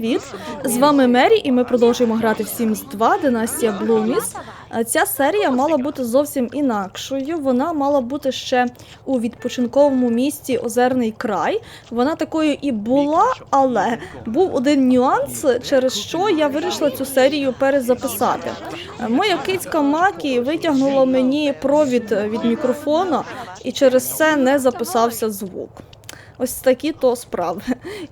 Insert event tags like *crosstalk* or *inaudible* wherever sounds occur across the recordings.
привіт! З вами Мері, і ми продовжуємо грати в Sims 2 Династія Блуміс. Е, Ця серія мала бути зовсім інакшою. Вона мала бути ще у відпочинковому місті Озерний край. Вона такою і була, але був один нюанс, через що я вирішила цю серію перезаписати. Е, Моя кицька Макі витягнула мені провід від мікрофона, і через це не записався звук. Ось такі то справи.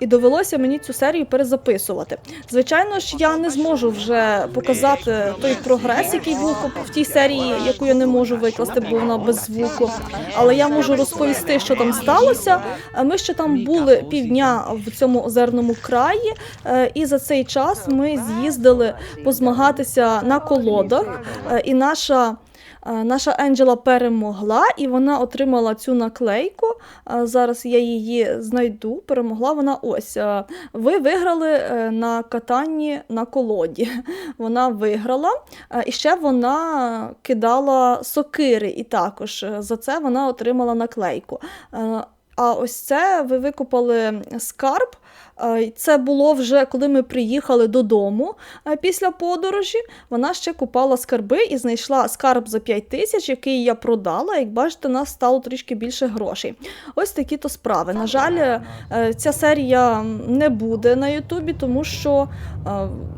І довелося мені цю серію перезаписувати. Звичайно ж, я не зможу вже показати той прогрес, який був в тій серії, яку я не можу викласти, бо вона без звуку. Але я можу розповісти, що там сталося. Ми ще там були півдня в цьому озерному краї, е, і за цей час ми з'їздили позмагатися на колодах. Е, І наша Наша Енджела перемогла, і вона отримала цю наклейку. Е, Зараз я її знайду. Перемогла вона ось. е, Ви виграли е, на катанні на колоді. *laughs* Вона виграла. Е, І ще вона кидала сокири, і також е, за це вона отримала наклейку. Е, А ось це ви викопали скарб. Це було вже коли ми приїхали додому після подорожі. Вона ще купала скарби і знайшла скарб за 5 тисяч, який я продала. Як бачите, нас стало трішки більше грошей. Ось такі то справи. На жаль, е, ця серія не буде на Ютубі, тому що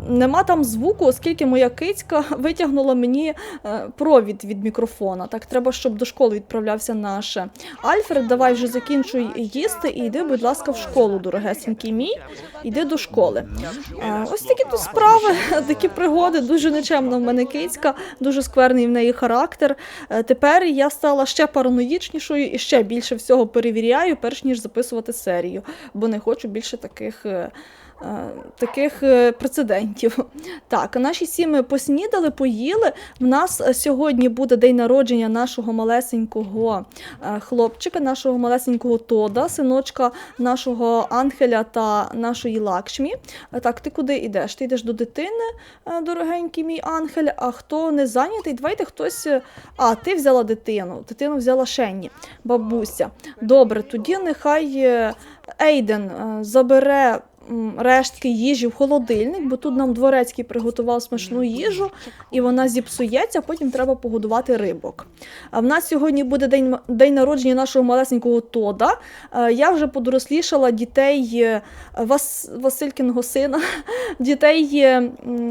нема там звуку, оскільки моя кицька *laughs* витягнула мені е, провід від мікрофона. Так треба, щоб до школи відправлявся наш Альфред. Давай вже закінчуй їсти і йди, будь ласка, в школу, дорогесенький мій. Йди до школи. Ось такі тут справи, *laughs* такі пригоди. Дуже нечемна в мене кицька, дуже скверний в неї характер. Е, Тепер я стала ще параноїчнішою і ще більше всього перевіряю, перш ніж записувати серію, бо не хочу більше таких. е, Таких прецедентів. Так, наші сіми поснідали, поїли. В нас е, сьогодні буде день народження нашого малесенького е, хлопчика, нашого малесенького Тода, синочка нашого Ангеля та нашої Лакшмі. Е, Так, ти куди йдеш? Ти йдеш до дитини, е, дорогенький мій Ангель. А хто не зайнятий? Давайте хтось. е, А, ти взяла дитину. Дитину взяла Шенні, бабуся. Добре, тоді нехай е, Ейден е, забере. Рештки їжі в холодильник, бо тут нам дворецький приготував смачну їжу, і вона зіпсується, потім треба погодувати рибок. А в нас сьогодні буде день, день народження нашого малесенького Тода. Е, Я вже подорослішала дітей е, Вас, Василькиного сина, *laughs* дітей,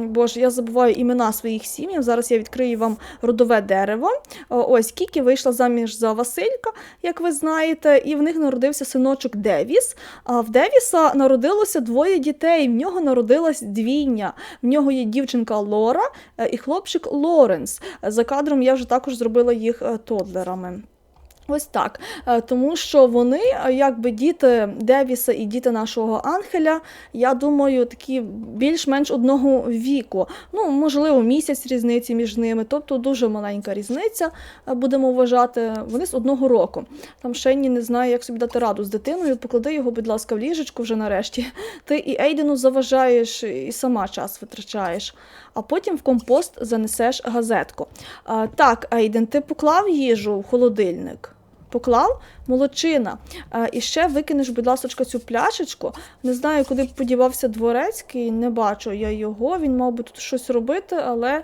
боже, я забуваю імена своїх сім'їв. Зараз я відкрию вам родове дерево. Ось Кікі вийшла заміж за Василька, як ви знаєте, і в них народився синочок Девіс. А в Девіса народилося двоє дітей. В нього народилась двійня. В нього є дівчинка Лора е, і хлопчик Лоренс. Е, За кадром я вже також зробила їх е, тодлерами. Ось так, Е, тому що вони, е, якби діти Девіса і діти нашого Ангеля, я думаю, такі більш-менш одного віку. Ну, можливо, місяць різниці між ними, тобто дуже маленька різниця, е, будемо вважати. Вони з одного року. Там Шенні не знає, як собі дати раду з дитиною. Поклади його, будь ласка, в ліжечку вже нарешті. *laughs* Ти і Ейдену заважаєш, і сама час витрачаєш. А потім в компост занесеш газетку. Так, Ейден, ти поклав їжу в холодильник? Поклав молочина. І ще викинеш, будь ласка, цю пляшечку. Не знаю, куди подівався дворецький, не бачу я його. Він мав би тут щось робити, але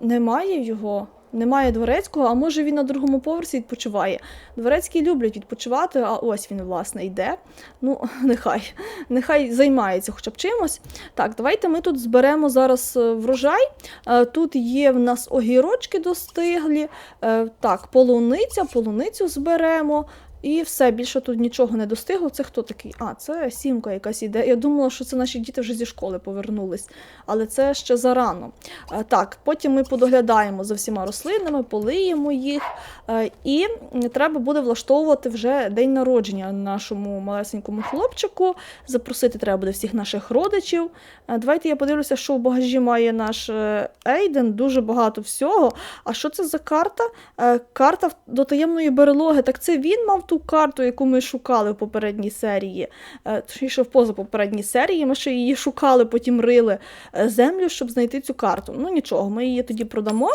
немає його. Немає дворецького, а може він на другому поверсі відпочиває. Дворецькі люблять відпочивати, а ось він, власне, йде. Ну, *laughs* нехай, нехай займається хоча б чимось. Так, давайте ми тут зберемо зараз е, врожай. Е, Тут є в нас огірочки достиглі. Е, Так, полуниця, полуницю зберемо. І все, більше тут нічого не достигло. Це хто такий? А, це сімка якась іде. Я думала, що це наші діти вже зі школи повернулись, але це ще зарано. Е, Так, потім ми подоглядаємо за всіма рослинами, полиємо їх. Е, І треба буде влаштовувати вже день народження нашому малесенькому хлопчику. Запросити треба буде всіх наших родичів. Е, Давайте я подивлюся, що в багажі має наш Ейден. Дуже багато всього. А що це за карта? Карта до таємної берелоги. Так це він мав ту карту, яку ми шукали в попередній серії. Е, Точніше, в позапопередній серії. Ми ще її шукали, потім рили е, землю, щоб знайти цю карту. Ну нічого, ми її тоді продамо.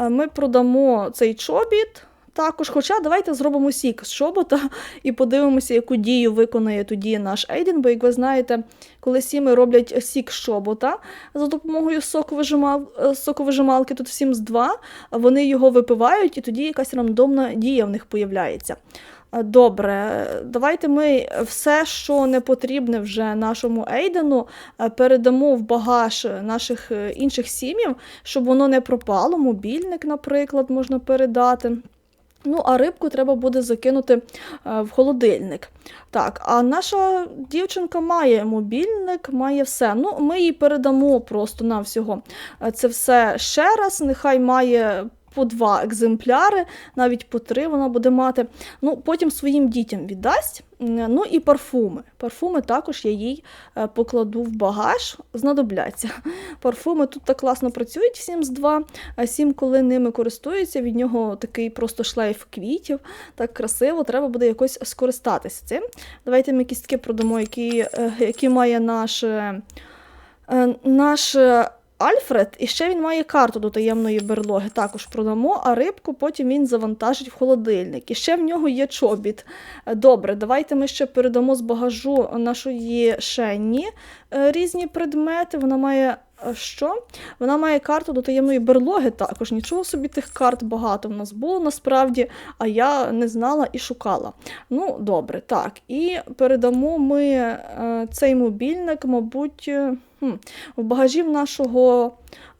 Е, Ми продамо цей чобіт. також. Хоча давайте зробимо сік з шобота і подивимося, яку дію виконає тоді наш Ейден. Бо, як ви знаєте, коли сіми роблять сік з шобота за допомогою соковижимал... соковижималки, тут всім з 2, вони його випивають, і тоді якась рандомна дія в них появляється. Е, Добре, давайте ми все, що не потрібне вже нашому Ейдену, е, передамо в багаж наших е, інших сім'їв, щоб воно не пропало. Мобільник, наприклад, можна передати. Ну, а рибку треба буде закинути в холодильник. Так, а наша дівчинка має мобільник, має все. Ну, ми їй передамо просто на всього це все ще раз. Нехай має по два екземпляри, навіть по три вона буде мати. Ну, потім своїм дітям віддасть. Ну і парфуми. Парфуми також я їй е, покладу в багаж, знадобляться. Парфуми тут так класно працюють в Sims 2. А Сім, коли ними користується, від нього такий просто шлейф квітів, так красиво, треба буде якось скористатися цим. Давайте ми кістки продамо, які, е, які має наш, е, наш Альфред, і ще він має карту до таємної берлоги. Також продамо, а рибку потім він завантажить в холодильник. І ще в нього є чобіт. Добре, давайте ми ще передамо з багажу нашої Шенні е, різні предмети. Вона має. е, Що? Вона має карту до таємної берлоги також. Нічого собі тих карт багато в нас було насправді, а я не знала і шукала. Ну, добре, так. І передамо ми е, цей мобільник, мабуть, хм, в багажі нашого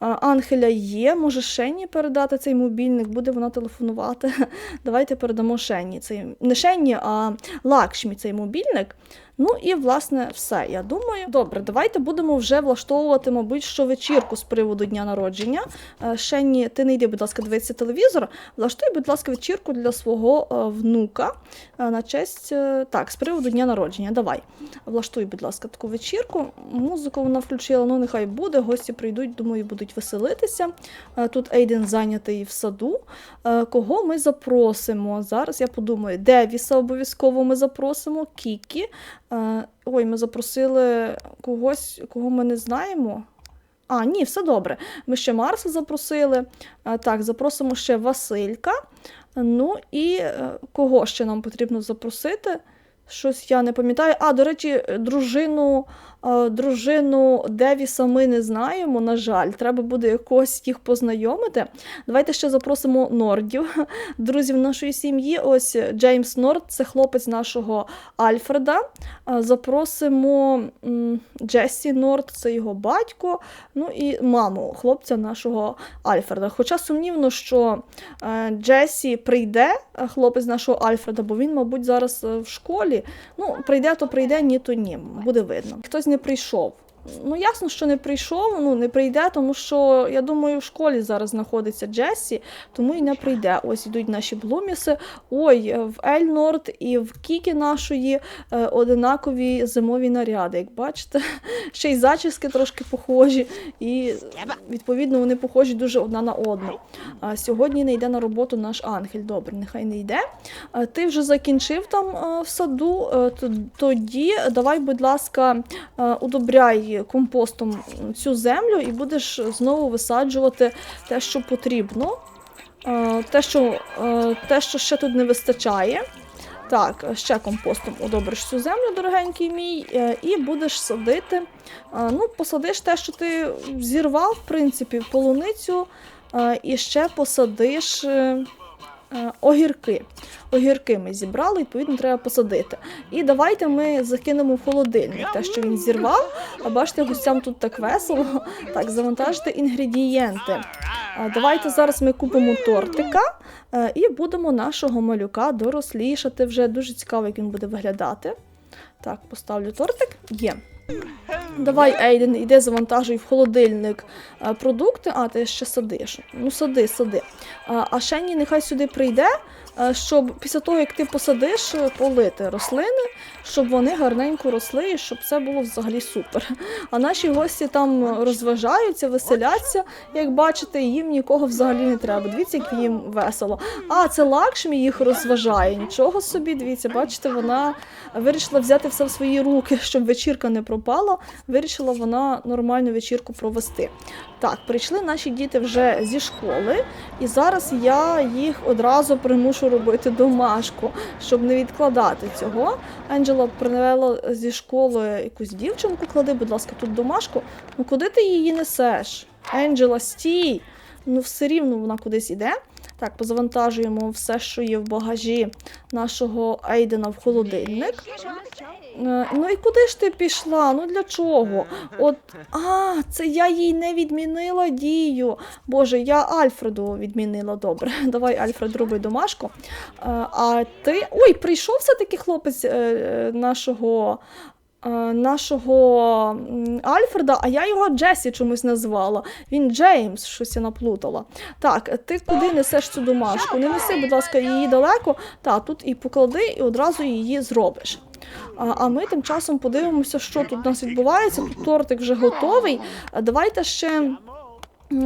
Ангеля є. Може Шенні передати цей мобільник, буде вона телефонувати. *laughs* Давайте передамо Шенні цей не Шенні, а Лакшмі цей мобільник. Ну і власне все. Я думаю. Добре, давайте будемо вже влаштовувати, мабуть, що вечірку з приводу дня народження. Е, Шенні, ти не йди, будь ласка, дивитися телевізор. Влаштуй, будь ласка, вечірку для свого е, внука е, на честь так, з приводу дня народження. Давай. Влаштуй, будь ласка, таку вечірку. Музику вона включила, ну нехай буде. Гості прийдуть, думаю, будуть веселитися. Е, Тут Ейден зайнятий в саду. Е, Кого ми запросимо? Зараз я подумаю, Девіса обов'язково ми запросимо, Кікі. Е, Ой, ми запросили когось, кого ми не знаємо. А, ні, все добре. Ми ще Марса запросили. Так, запросимо ще Василька. Ну і кого ще нам потрібно запросити? Щось я не пам'ятаю. А, до речі, дружину, дружину Девіса ми не знаємо, на жаль. Треба буде якось їх познайомити. Давайте ще запросимо Нордів, *laughs* друзів нашої сім'ї. Ось Джеймс Норд, це хлопець нашого Альфреда. Запросимо Джесі Норд, це його батько. Ну і маму хлопця нашого Альфреда. Хоча сумнівно, що е, Джесі прийде, е, хлопець нашого Альфреда, бо він, мабуть, зараз е, в школі. Ну, прийде, то прийде, ні, то ні. Буде видно. Хтось не прийшов. Ну, ясно, що не прийшов, ну не прийде, тому що я думаю, в школі зараз знаходиться Джесі, тому і не прийде. Ось ідуть наші блуміси. Ой, в Ель Норд і в Кікі нашої е, одинакові зимові наряди. Як бачите, *laughs* ще й зачіски трошки похожі, і відповідно вони похожі дуже одна на одну. А сьогодні не йде на роботу наш ангель. Добре, нехай не йде. А ти вже закінчив там е, в саду. е, Тоді давай, будь ласка, е, удобряй компостом цю землю і будеш знову висаджувати те, що потрібно. Е, Те, що, е, те, що ще тут не вистачає. Так, ще компостом удобриш цю землю, дорогенький мій, е, і будеш садити. Ну, посадиш те, що ти зірвав, в принципі, полуницю, і ще посадиш огірки. Огірки ми зібрали, відповідно, треба посадити. І давайте ми закинемо в холодильник те, що він зірвав. А бачите, гостям тут так весело. Так, завантажити інгредієнти. Давайте зараз ми купимо тортика е, і будемо нашого малюка дорослішати вже. Дуже цікаво, як він буде виглядати. Так, поставлю тортик. Є. Давай, Ейден, іди завантажуй в холодильник е, продукти. А, ти ще садиш. Ну, сади, сади. А, а Шенні нехай сюди прийде, е, щоб після того, як ти посадиш, е, полити рослини, щоб вони гарненько росли і щоб це було взагалі супер. А наші гості там розважаються, веселяться, як бачите, їм нікого взагалі не треба. Дивіться, як їм весело. А, це Лакшмі їх розважає. Нічого собі, дивіться, бачите, вона вирішила взяти все в свої руки, щоб вечірка не пропала. Вирішила вона нормальну вечірку провести. Так, прийшли наші діти вже зі школи, і зараз я їх одразу примушу робити домашку, щоб не відкладати цього. Анджела привела зі школи якусь дівчинку, клади, будь ласка, тут домашку. Ну куди ти її несеш? Енджела, стій! Ну, все рівно вона кудись іде. Так, позавантажуємо все, що є в багажі нашого Ейдена в холодильник. Е, Ну і куди ж ти пішла? Ну для чого? От, а, це я їй не відмінила дію. Боже, я Альфреду відмінила. Добре. *laughs* Давай, Альфред, роби домашку. Е, А ти. Ой, прийшов все-таки хлопець е, нашого. Е, Нашого Альфреда, а я його Джесі чомусь назвала. Він Джеймс, щось я наплутала. Так, ти куди несеш цю домашку? Не неси, будь ласка, її далеко. Та тут і поклади, і одразу її зробиш. А, ми тим часом подивимося, що тут у нас відбувається. Тут тортик вже готовий. Давайте ще.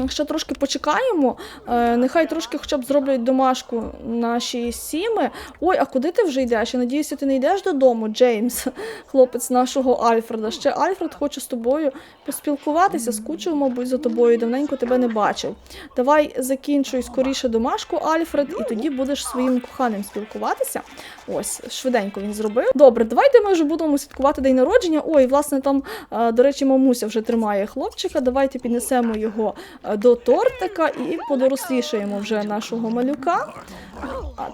Ще трошки почекаємо. Е, нехай трошки хоча б зроблять домашку наші сіми. Ой, а куди ти вже йдеш? Я надіюся, ти не йдеш додому, Джеймс, *laughs* хлопець нашого Альфреда. Ще Альфред хоче з тобою поспілкуватися, скучив, мабуть, за тобою, давненько тебе не бачив. Давай закінчуй скоріше домашку, Альфред, і тоді будеш своїм коханим спілкуватися. Ось, швиденько він зробив. Добре, давайте ми вже будемо святкувати день народження. Ой, власне, там, е, до речі, мамуся вже тримає хлопчика. Давайте піднесемо його до тортика і подорослішаємо вже нашого малюка.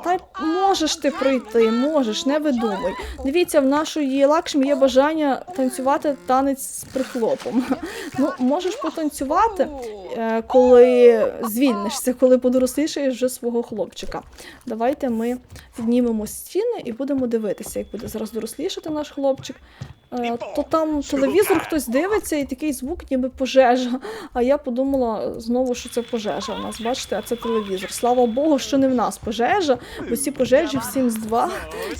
Та можеш ти прийти, можеш, не видумуй. Дивіться, в нашої Лакшмі є бажання танцювати танець з прихлопом. *laughs* Ну, можеш потанцювати, е, коли звільнишся, коли подорослішаєш вже свого хлопчика. Давайте ми піднімемо стіни і будемо дивитися, як буде зараз дорослішати наш хлопчик. Е, То там телевізор хтось дивиться і такий звук, ніби пожежа. А я подумала знову, що це пожежа. У нас, бачите, а це телевізор. Слава Богу, що не в нас пожежа, бо ці пожежі в Sims 2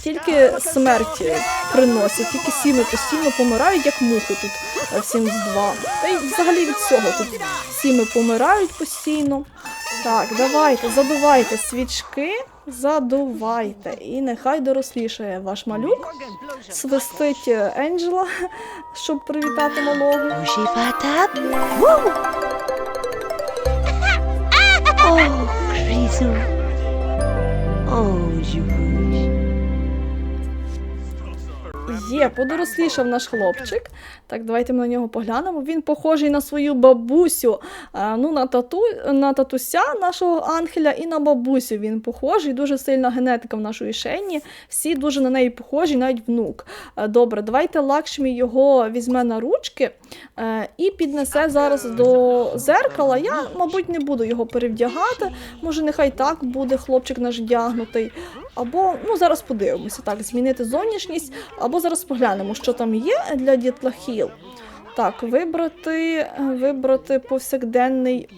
тільки смерть приносять, тільки сіми постійно помирають, як мухи тут в Sims 2. Та й взагалі від цього тут сіми помирають постійно. Так, давайте, задувайте свічки, задувайте. І нехай дорослішає ваш малюк. Свистить Енджела, щоб привітати малого. Oh, Grisou. Є, подорослішав наш хлопчик. Так, давайте ми на нього поглянемо. Він похожий на свою бабусю, ну, на, тату, на татуся нашого ангеля і на бабусю він похожий. Дуже сильна генетика в нашої шені. Всі дуже на неї похожі, навіть внук. Е, Добре, давайте Лакшмі його візьме на ручки е, і піднесе зараз до зеркала. Я, мабуть, не буду його перевдягати. Може, нехай так буде хлопчик наш вдягнутий. Або ну зараз подивимося, так, змінити зовнішність, або зараз поглянемо, що там є для дітлахів. Так, вибрати, вибрати повсякденний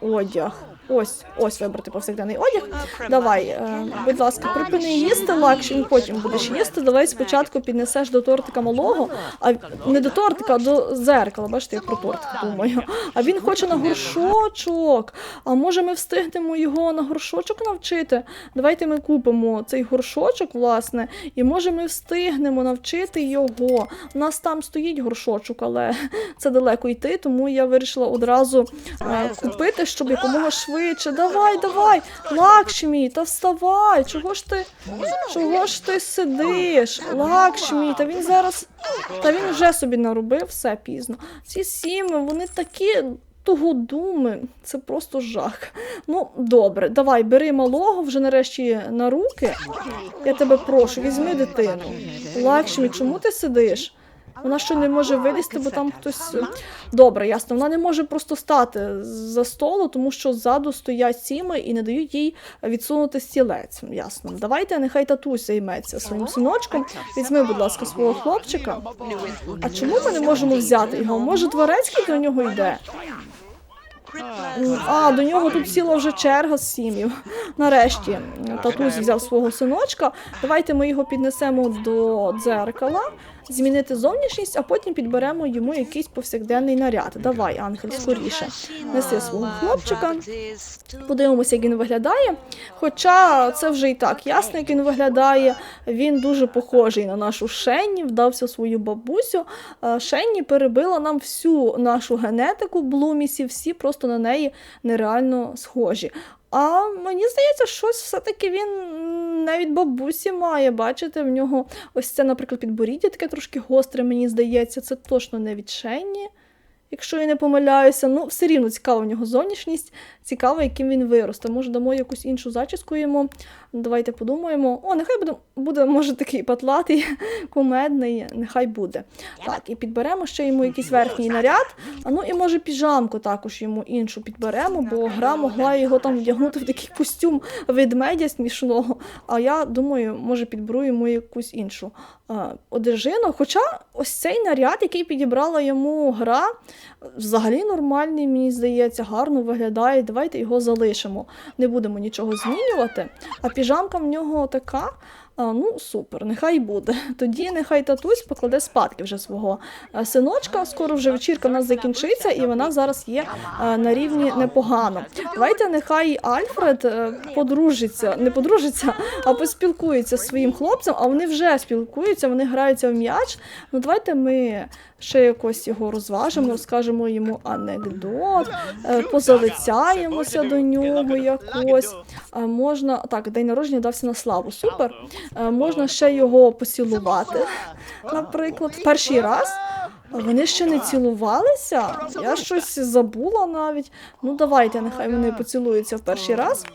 одяг. Ось, ось вибрати повсякденний одяг. Давай, е, будь ласка, припини їсти лакші, потім будеш їсти. Давай спочатку піднесеш до тортика малого, а не до тортика, а до зеркала. Бачите, я про тортик думаю. А він хоче на горшочок. А може ми встигнемо його на горшочок навчити? Давайте ми купимо цей горшочок, власне, і може ми встигнемо навчити його. У нас там стоїть горшочок, але це далеко йти, тому я вирішила одразу е, купити, щоб якомога швидше. Давай, давай, Лакшмі, та вставай. Чого ж ти? Чого ж ти сидиш? Лакшмі, та він зараз. Та він вже собі наробив все пізно. Ці сіми, вони такі. Тугодуми, це просто жах. Ну, добре, давай, бери малого вже нарешті на руки. Я тебе прошу, візьми дитину. Лакшмі, чому ти сидиш? Вона що не може вилізти, бо там хтось. е, Добре, ясно. Вона не може просто стати за столу, тому що ззаду стоять сіми і не дають їй відсунути стілець. Ясно. Давайте нехай татусь займеться своїм синочком. Візьми, будь ласка, свого хлопчика. А чому ми не можемо взяти його? Може, дворецький до нього йде? А, до нього тут сіла вже черга з сім'їв. Нарешті татусь взяв свого синочка. Давайте ми його піднесемо до дзеркала, змінити зовнішність, а потім підберемо йому якийсь повсякденний наряд. Давай, ангель, скоріше. Неси свого хлопчика. Подивимося, як він виглядає. Хоча це вже і так ясно, як він виглядає. Він дуже похожий на нашу Шенні, вдався свою бабусю. Е, Шенні перебила нам всю нашу генетику блумісів, всі просто на неї нереально схожі. А мені здається, щось все-таки він навіть бабусі має. Бачите, в нього ось це, наприклад, підборіддя таке трошки гостре, мені здається, це точно не від Шенні. Якщо я не помиляюся, ну все рівно цікава в нього зовнішність, цікаво, яким він виросте. Може, дамо якусь іншу зачіску йому. Давайте подумаємо. О, нехай буде, буде може, такий патлатий, *laughs* кумедний, нехай буде. Так, і підберемо ще йому якийсь верхній наряд. А ну і може піжамку також йому іншу підберемо, бо гра могла його там вдягнути в такий костюм ведмедя смішного. А я думаю, може підберу йому якусь іншу одежину. Хоча ось цей наряд, який підібрала йому гра, взагалі нормальний, мені здається, гарно виглядає. Давайте його залишимо. Не будемо нічого змінювати. А піжамка в нього така. Ну, супер, нехай буде. *laughs* Тоді нехай татусь покладе спадки вже свого е, синочка. Скоро вже вечірка в нас закінчиться, і вона зараз є е, на рівні непогано. Давайте нехай Альфред е, подружиться, не подружиться, а поспілкується зі своїм хлопцем, а вони вже спілкуються, вони граються в м'яч. Ну давайте ми ще якось його розважимо, розкажемо йому анекдот, позалицяємося до нього якось. Можна так, день народження дався на славу. Супер. Е, Можна ще його поцілувати, наприклад, в перший раз. Вони ще не цілувалися. Я щось забула навіть. Ну давайте, нехай вони поцілуються в перший раз.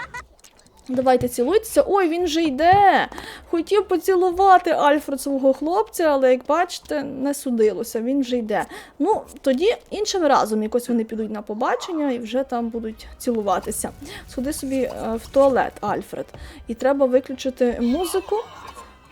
Давайте цілуйтеся. Ой, він же йде. Хотів поцілувати Альфред свого хлопця, але як бачите, не судилося. Він вже йде. Ну тоді іншим разом якось вони підуть на побачення і вже там будуть цілуватися. Сходи собі е, в туалет, Альфред, і треба виключити музику.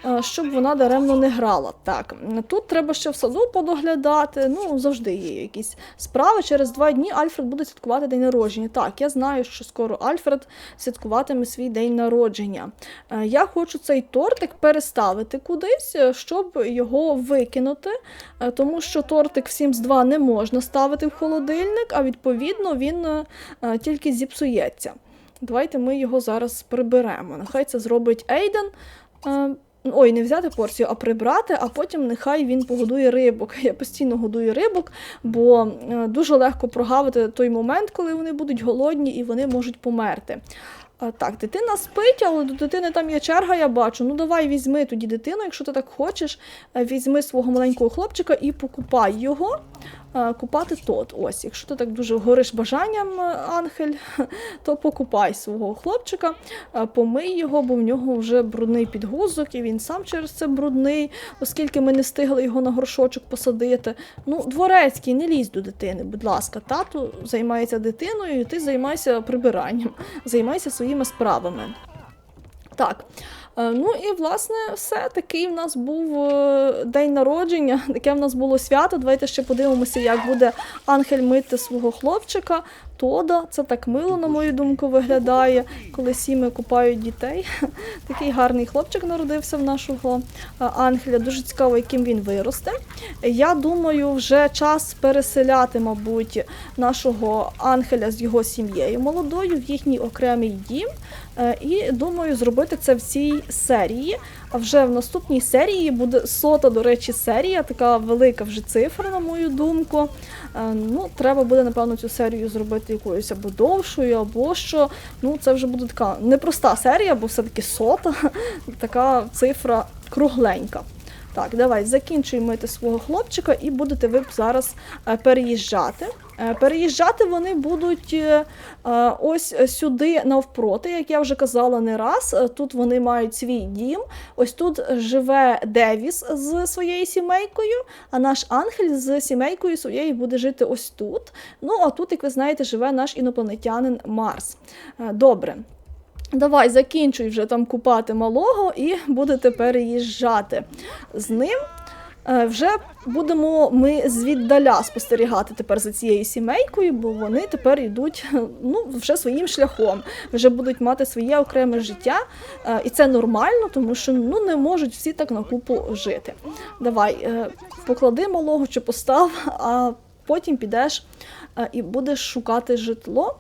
Е, Щоб вона даремно не грала. Так, тут треба ще в саду подоглядати. Ну, завжди є якісь справи. Через два дні Альфред буде святкувати день народження. Так, я знаю, що скоро Альфред святкуватиме свій день народження. Е, Я хочу цей тортик переставити кудись, е, щоб його викинути, тому що тортик в Sims 2 не можна ставити в холодильник, а відповідно він тільки зіпсується. Давайте ми його зараз приберемо. Нехай це зробить Ейден. Ой, не взяти порцію, а прибрати, а потім нехай він погодує рибок. *laughs* Я постійно годую рибок, бо е, дуже легко прогавити той момент, коли вони будуть голодні і вони можуть померти. Так, дитина спить, але до дитини там є черга, я бачу. Ну давай візьми тоді дитину, якщо ти так хочеш, е, візьми свого маленького хлопчика і покупай його. Е, Купати тот. Ось, якщо ти так дуже гориш бажанням, е, Ангель, *laughs* то покупай свого хлопчика, е, помий його, бо в нього вже брудний підгузок, і він сам через це брудний, оскільки ми не встигли його на горшочок посадити. Ну, дворецький, не лізь до дитини, будь ласка, тату займається дитиною, і ти займайся прибиранням, *laughs* займайся своїми справами. Так. е, Ну і власне все такий в нас був е, день народження, *laughs* таке в нас було свято. Давайте ще подивимося, як буде Ангель мити свого хлопчика. Тода, це так мило, на мою думку, виглядає, коли сіми купають дітей. *laughs* Такий гарний хлопчик народився в нашого е, Ангеля. Дуже цікаво, яким він виросте. Я думаю, вже час переселяти, мабуть, нашого Ангеля з його сім'єю молодою в їхній окремий дім. Е, І думаю, зробити це в цій серії. А вже в наступній серії буде сота, до речі, серія, така велика вже цифра, на мою думку. Е, Ну, треба буде, напевно, цю серію зробити якоюсь або довшою, або що. Ну, це вже буде така непроста серія, бо все-таки сота, *laughs* така цифра кругленька. Так, давай закінчуй мити свого хлопчика і будете ви зараз е, переїжджати. Е, Переїжджати вони будуть е, е, ось сюди навпроти, як я вже казала не раз. Тут вони мають свій дім. Ось тут живе Девіс з своєю сімейкою, а наш ангель з сімейкою своєю буде жити ось тут. Ну а тут, як ви знаєте, живе наш інопланетянин Марс. Добре. Давай закінчуй вже там купати малого і будете переїжджати з ним. Е, Вже будемо ми звіддаля спостерігати тепер за цією сімейкою, бо вони тепер йдуть *laughs* ну, вже своїм шляхом, вже будуть мати своє окреме життя, Е, і це нормально, тому що ну, не можуть всі так на купу жити. Давай, е, поклади малого чи постав, *laughs* а потім підеш і будеш шукати житло.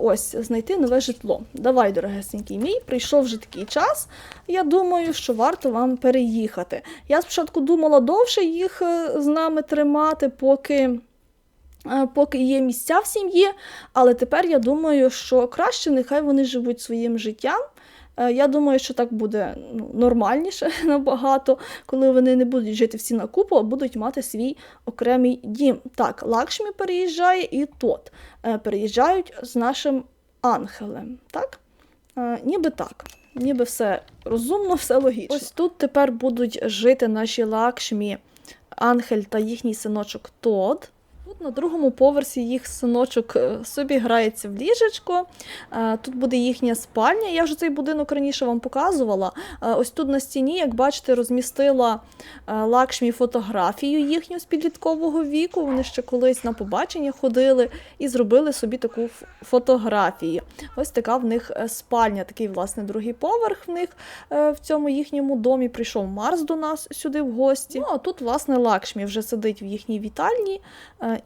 Ось, знайти нове житло. Давай, дорогесенький мій, прийшов вже такий час. Я думаю, що варто вам переїхати. Я спочатку думала довше їх е, з нами тримати, поки. е, Поки є місця в сім'ї, але тепер я думаю, що краще нехай вони живуть своїм життям. Е, Я думаю, що так буде ну, нормальніше *laughs* набагато, коли вони не будуть жити всі на купу, а будуть мати свій окремий дім. Так, Лакшмі переїжджає і тот е, переїжджають з нашим ангелем. Так? Е, Ніби так. Ніби все розумно, *laughs* все логічно. Ось тут тепер будуть жити наші лакшмі, ангель та їхній синочок Тод. На другому поверсі їх синочок е, собі грається в ліжечко. Е, Тут буде їхня спальня. Я вже цей будинок раніше вам показувала. Е, Ось тут на стіні, як бачите, розмістила Лакшмі фотографію їхню з підліткового віку. Вони ще колись на побачення ходили і зробили собі таку фотографію. Ось така в них спальня, такий, власне, другий поверх в них в цьому їхньому домі. Прийшов Марс до нас сюди в гості. Ну а тут, власне, Лакшмі вже сидить в їхній вітальні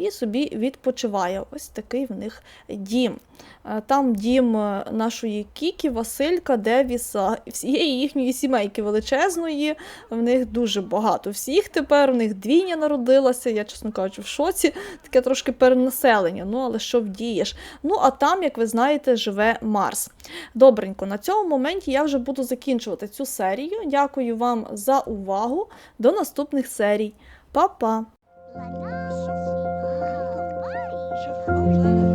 і собі відпочиває. Ось такий в них дім. Е, Там дім е, нашої Кікі, Василька, Девіса, всієї їхньої сімейки величезної. В них дуже багато всіх тепер. В них двійня народилася. Я, чесно кажучи, в шоці. Таке трошки перенаселення. Ну, але що вдієш? Ну, а там, як ви знаєте, живе Марс. Добренько, на цьому моменті я вже буду закінчувати цю серію. Дякую вам за увагу. До наступних серій. Па-па! Shuffle 的